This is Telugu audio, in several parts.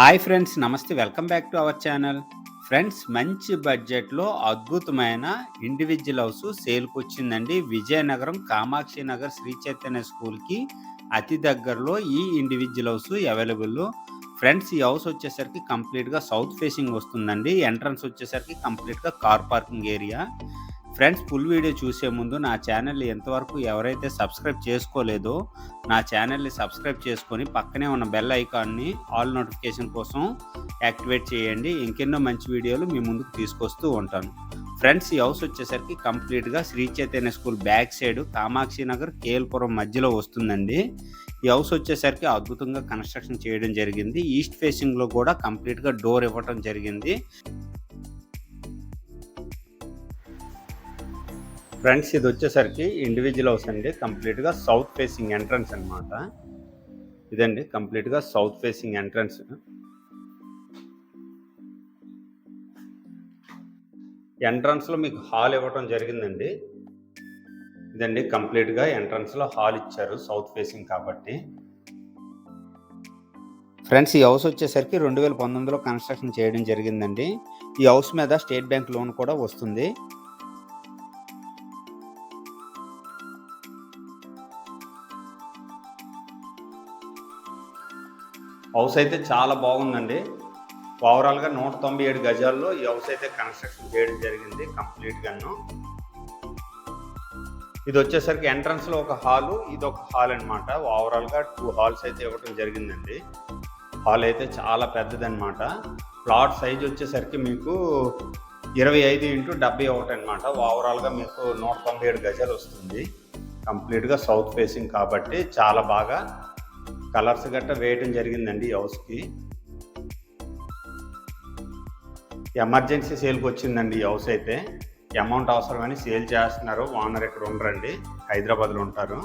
హాయ్ ఫ్రెండ్స్ నమస్తే. Welcome back to our channel. Friends మంచి బడ్జెట్లో అద్భుతమైన ఇండివిజువల్ హౌస్ సేల్కి వచ్చిందండి విజయనగరం కామాక్షి నగర్ శ్రీ చైతన్య స్కూల్కి. అతి దగ్గరలో ఈ ఇండివిజువల్ హౌస్ అవైలబుల్ ఫ్రెండ్స్ ఈ హౌస్ వచ్చేసరికి కంప్లీట్గా సౌత్ ఫేసింగ్ వస్తుందండి. ఎంట్రన్స్ వచ్చేసరికి కంప్లీట్గా car parking area friends full video చూసే ముందు నా ఛానల్ని ఎంతవరకు ఎవరైతే సబ్స్క్రైబ్ చేసుకోలేదో నా ఛానల్ని సబ్స్క్రైబ్ చేసుకొని పక్కనే ఉన్న బెల్ ఐకాన్ని ఆల్ నోటిఫికేషన్ కోసం యాక్టివేట్ చేయండి. ఇంకెన్నో మంచి వీడియోలు మీ ముందుకు తీసుకొస్తూ ఉంటాను. ఫ్రెండ్స్ ఈ హౌస్ వచ్చేసరికి కంప్లీట్గా Shri Chaitanya school back side Kamakshi Nagar KL Puram మధ్యలో వస్తుందండి. ఈ హౌస్ వచ్చేసరికి అద్భుతంగా కన్స్ట్రక్షన్ చేయడం జరిగింది. ఈస్ట్ ఫేసింగ్లో కూడా కంప్లీట్గా డోర్ ఇవ్వడం జరిగింది. ఫ్రెండ్స్ ఇది వచ్చేసరికి ఇండివిజువల్ హౌస్ అండి. కంప్లీట్గా సౌత్ ఫేసింగ్ ఎంట్రన్స్ అనమాట ఇదండి కంప్లీట్గా సౌత్ ఫేసింగ్ ఎంట్రన్స్ ఎంట్రన్స్లో మీకు హాల్ ఇవ్వటం జరిగిందండి. ఇదండి కంప్లీట్గా ఎంట్రన్స్లో హాల్ ఇచ్చారు సౌత్ ఫేసింగ్ కాబట్టి. ఫ్రెండ్స్ ఈ హౌస్ వచ్చేసరికి రెండు వేల పంతొమ్మిదిలో కన్స్ట్రక్షన్ చేయడం జరిగిందండి. ఈ హౌస్ మీద స్టేట్ బ్యాంక్ లోన్ కూడా వస్తుంది. హౌస్ అయితే చాలా బాగుందండి. ఓవరాల్గా నూట తొంభై ఏడు గజాల్లో ఈ హౌస్ అయితే కన్స్ట్రక్షన్ చేయడం జరిగింది కంప్లీట్గాను ఇది వచ్చేసరికి ఎంట్రన్స్లో ఒక హాలు ఇది ఒక హాల్ అనమాట ఓవరాల్గా టూ హాల్స్ అయితే ఇవ్వడం జరిగిందండి. హాల్ అయితే చాలా పెద్దదనమాట ప్లాట్ సైజ్ వచ్చేసరికి మీకు ఇరవై ఐదు ఇంటూ డెబ్బై ఒకటి అనమాట ఓవరాల్గా మీకు నూట తొంభై ఏడు గజాలు వస్తుంది. కంప్లీట్గా సౌత్ ఫేసింగ్ కాబట్టి చాలా బాగా కలర్స్ గట్ట వేయటం జరిగిందండి ఈ హౌస్కి. ఎమర్జెన్సీ సేల్కి వచ్చిందండి ఈ హౌస్ అయితే. అమౌంట్ అవసరమని సేల్ చేస్తున్నారు. ఓనర్ ఇక్కడ ఉండరండి. హైదరాబాద్లో ఉంటారు.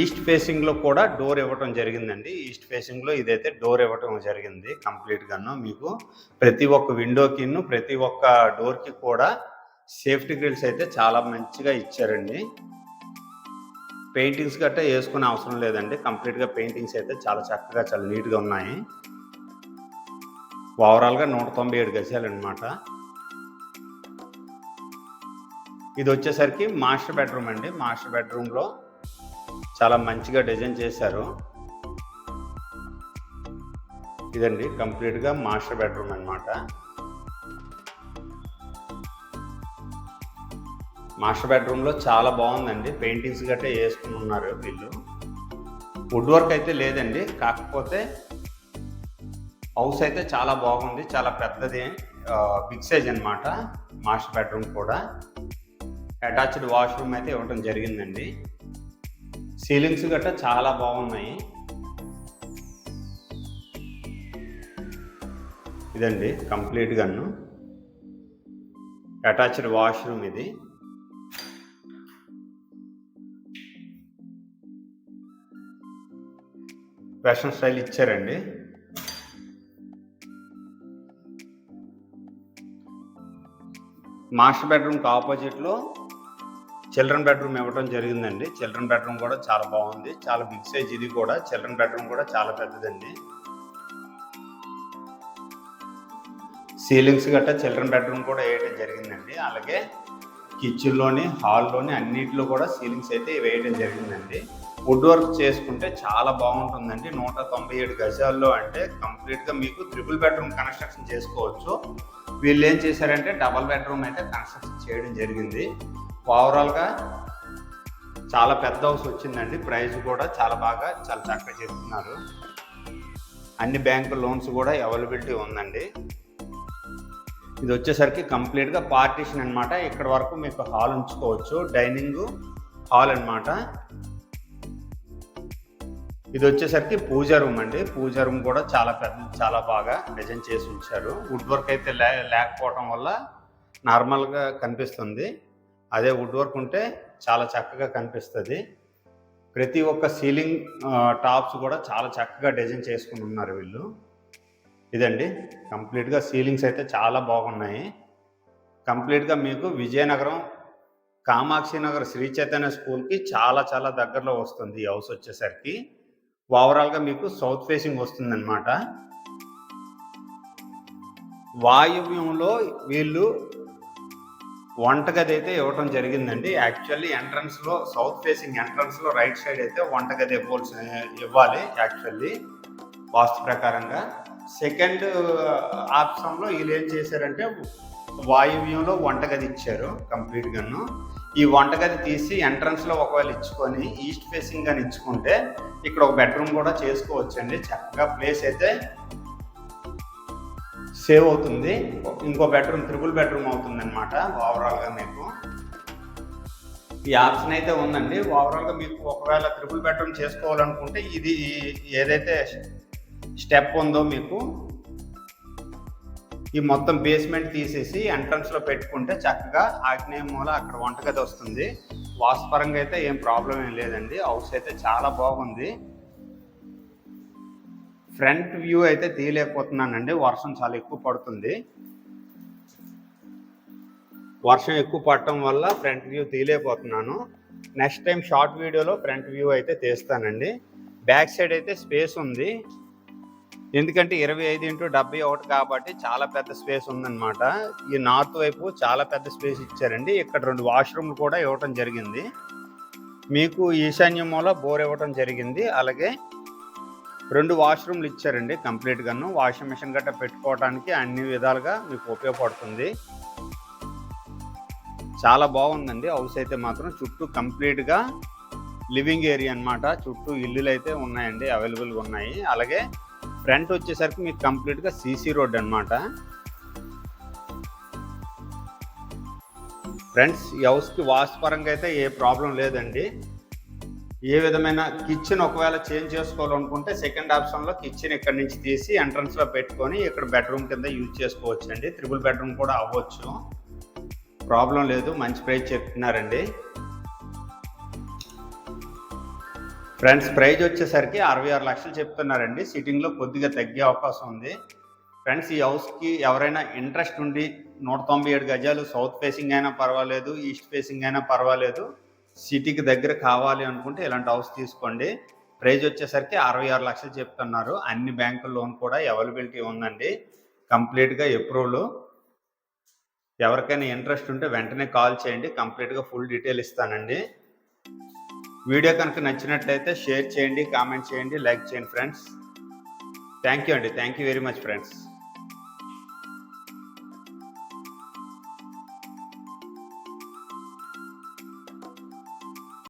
ఈస్ట్ ఫేసింగ్లో కూడా డోర్ ఇవ్వటం జరిగిందండి. ఈస్ట్ ఫేసింగ్లో ఇదైతే డోర్ ఇవ్వటం జరిగింది కంప్లీట్గాను మీకు. ప్రతి ఒక్క విండోకిను ప్రతి ఒక్క డోర్కి కూడా సేఫ్టీ గ్రిల్స్ అయితే చాలా మంచిగా ఇచ్చారండి. పెయింటింగ్స్ గట్టా వేసుకునే అవసరం లేదండి. కంప్లీట్గా పెయింటింగ్స్ అయితే చాలా చక్కగా చాలా నీట్గా ఉన్నాయి. ఓవరాల్గా నూట తొంభై ఏడు గజాలు అనమాట ఇది వచ్చేసరికి మాస్టర్ బెడ్రూమ్ అండి. మాస్టర్ బెడ్రూమ్లో చాలా మంచిగా డిజైన్ చేశారు. ఇదండి కంప్లీట్గా మాస్టర్ బెడ్రూమ్ అనమాట మాస్టర్ బెడ్రూమ్లో చాలా బాగుందండి. పెయింటింగ్స్ గట్రా వేసుకుని ఉన్నారు వీళ్ళు. వుడ్ వర్క్ అయితే లేదండి. కాకపోతే హౌస్ అయితే చాలా బాగుంది. చాలా పెద్దది బిగ్ సైజ్ అనమాట మాస్టర్ బెడ్రూమ్ కూడా. అటాచ్డ్ వాష్రూమ్ అయితే ఇవ్వడం జరిగిందండి. సీలింగ్స్ గట్రా చాలా బాగున్నాయి. ఇదండి కంప్లీట్గాను అటాచ్డ్ వాష్రూమ్ ఇది. ఫ్యాషన్ స్టైల్ ఇచ్చారండి. మాస్టర్ బెడ్రూమ్కి ఆపోజిట్లో చిల్డ్రన్ బెడ్రూమ్ ఇవ్వడం జరిగిందండి. చిల్డ్రన్ బెడ్రూమ్ కూడా చాలా బాగుంది. చాలా బిగ్ సైజ్ ఇది కూడా. చిల్డ్రన్ బెడ్రూమ్ కూడా చాలా పెద్దదండి. సీలింగ్స్ గట్టా చిల్డ్రన్ బెడ్రూమ్ కూడా వేయడం జరిగిందండి. అలాగే కిచెన్లోని హాల్లోని అన్నింటిలో కూడా సీలింగ్స్ అయితే వేయడం జరిగిందండి. వుడ్ వర్క్ చేసుకుంటే చాలా బాగుంటుందండి. నూట తొంభై ఏడు గజాల్లో అంటే కంప్లీట్గా మీకు త్రిపుల్ బెడ్రూమ్ కన్స్ట్రక్షన్ చేసుకోవచ్చు. వీళ్ళు ఏం చేశారంటే డబల్ బెడ్రూమ్ అయితే కన్స్ట్రక్షన్ చేయడం జరిగింది. ఓవరాల్గా చాలా పెద్ద హౌస్ వచ్చిందండి. ప్రైస్ కూడా చాలా బాగా చాలా చక్కగా చెప్తున్నారు. అన్ని బ్యాంకు లోన్స్ కూడా అవైలబిలిటీ ఉందండి. ఇది వచ్చేసరికి కంప్లీట్గా పార్టీషన్ అనమాట ఇక్కడ వరకు మీకు హాల్ ఉంచుకోవచ్చు. డైనింగ్ హాల్ అనమాట ఇది వచ్చేసరికి పూజా రూమ్ అండి. పూజా రూమ్ కూడా చాలా పెద్ద చాలా బాగా డిజైన్ చేసి ఉంచారు. వుడ్ వర్క్ అయితే లే లేకపోవటం వల్ల నార్మల్గా కనిపిస్తుంది. అదే వుడ్ వర్క్ ఉంటే చాలా చక్కగా కనిపిస్తుంది. ప్రతి ఒక్క సీలింగ్ టాప్స్ కూడా చాలా చక్కగా డిజైన్ చేసుకుని ఉన్నారు వీళ్ళు. ఇదండి. కంప్లీట్గా సీలింగ్స్ అయితే చాలా బాగున్నాయి. కంప్లీట్గా మీకు విజయనగరం కామాక్షి నగర్ శ్రీ చైతన్య స్కూల్కి చాలా చాలా దగ్గరలో వస్తుంది ఈ హౌస్ వచ్చేసరికి. ఓవరాల్గా మీకు సౌత్ ఫేసింగ్ వస్తుందన్నమాట. వాయువ్యంలో వీళ్ళు వంటగది అయితే ఇవ్వటం జరిగిందండి. యాక్చువల్లీ ఎంట్రన్స్లో సౌత్ ఫేసింగ్ ఎంట్రన్స్లో రైట్ సైడ్ అయితే వంటగది ఇవ్వాల్సి ఇవ్వాలి యాక్చువల్లీ వాస్తు ప్రకారంగా. సెకండ్ ఆప్షన్లో వీళ్ళు ఏం చేశారంటే వాయువ్యంలో వంటగది ఇచ్చారు కంప్లీట్గాను. ఈ వంటగది తీసి ఎంట్రన్స్లో ఒకవేళ ఇచ్చుకొని ఈస్ట్ ఫేసింగ్ అని ఇచ్చుకుంటే ఇక్కడ ఒక బెడ్రూమ్ కూడా చేసుకోవచ్చండి. చక్కగా ప్లేస్ అయితే సేవ్ అవుతుంది. ఇంకో బెడ్రూమ్ త్రిబుల్ బెడ్రూమ్ అవుతుంది అనమాట ఓవరాల్గా మీకు. ఈ ఆప్షన్ అయితే ఉందండి. ఓవరాల్గా మీకు ఒకవేళ త్రిబుల్ బెడ్రూమ్ చేసుకోవాలనుకుంటే ఇది ఏదైతే స్టెప్ ఉందో మీకు ఈ మొత్తం బేస్మెంట్ తీసేసి ఎంట్రన్స్లో పెట్టుకుంటే చక్కగా ఆగ్నేయ మూల అక్కడ వంటగది వస్తుంది. వాస్తుపరంగా అయితే ఏం ప్రాబ్లం ఏం లేదండి. హౌస్ అయితే చాలా బాగుంది. ఫ్రంట్ వ్యూ అయితే తీయలేకపోతున్నానండి. వర్షం చాలా ఎక్కువ పడుతుంది. వర్షం ఎక్కువ పడటం వల్ల ఫ్రంట్ వ్యూ తీయలేకపోతున్నాను. నెక్స్ట్ టైం షార్ట్ వీడియోలో ఫ్రంట్ వ్యూ అయితే తీస్తానండి. బ్యాక్ సైడ్ అయితే స్పేస్ ఉంది. ఎందుకంటే ఇరవై ఐదు ఇంటూ డెబ్బై ఒకటి కాబట్టి చాలా పెద్ద స్పేస్ ఉందన్నమాట. ఈ నార్త్ వైపు చాలా పెద్ద స్పేస్ ఇచ్చారండి. ఇక్కడ రెండు వాష్రూమ్లు కూడా ఇవ్వటం జరిగింది. మీకు ఈశాన్య మూల బోర్ ఇవ్వటం జరిగింది. అలాగే రెండు వాష్రూమ్లు ఇచ్చారండి కంప్లీట్గాను వాషింగ్ మిషన్ గట్రా పెట్టుకోవడానికి అన్ని విధాలుగా మీకు ఉపయోగపడుతుంది. చాలా బాగుందండి. హౌస్ అయితే మాత్రం చుట్టూ కంప్లీట్గా లివింగ్ ఏరియా అన్నమాట. చుట్టూ ఇల్లులు అయితే ఉన్నాయండి. అవైలబుల్గా ఉన్నాయి. అలాగే ఫ్రంట్ వచ్చేసరికి మీకు కంప్లీట్గా సీసీ రోడ్ అన్నమాట. ఫ్రెండ్స్ ఈ హౌస్కి వాస్తు పరంగా అయితే ఏ ప్రాబ్లం లేదండి. ఏ విధమైన కిచెన్ ఒకవేళ చేంజ్ చేసుకోవాలనుకుంటే సెకండ్ ఆప్షన్లో కిచెన్ ఇక్కడ నుంచి తీసి ఎంట్రన్స్లో పెట్టుకొని ఇక్కడ బెడ్రూమ్ కింద యూజ్ చేసుకోవచ్చు అండి త్రిబుల్ బెడ్రూమ్ కూడా అవ్వచ్చు. ప్రాబ్లం లేదు మంచి ప్రైస్ చెప్తున్నారండి. ఫ్రెండ్స్ ప్రైజ్ వచ్చేసరికి అరవై ఆరు లక్షలు చెప్తున్నారండి. సిట్టింగ్లో కొద్దిగా తగ్గే అవకాశం ఉంది. ఫ్రెండ్స్ ఈ హౌస్కి ఎవరైనా ఇంట్రెస్ట్ ఉండి నూట తొంభై ఏడు గజాలు సౌత్ ఫేసింగ్ అయినా పర్వాలేదు ఈస్ట్ ఫేసింగ్ అయినా పర్వాలేదు సిటీకి దగ్గర కావాలి అనుకుంటే ఇలాంటి హౌస్ తీసుకోండి. ప్రైజ్ వచ్చేసరికి అరవై ఆరు లక్షలు చెప్తున్నారు. అన్ని బ్యాంకుల లోన్ కూడా అవైలబిలిటీ ఉందండి. కంప్లీట్గా అప్రూవల్. ఎవరికైనా ఇంట్రెస్ట్ ఉంటే వెంటనే కాల్ చేయండి. కంప్లీట్గా ఫుల్ డీటెయిల్ ఇస్తానండి. వీడియో కనుక నచ్చినట్లయితే షేర్ చేయండి కామెంట్ చేయండి లైక్ చేయండి ఫ్రెండ్స్. థ్యాంక్ యూ అండి. Thank you very much friends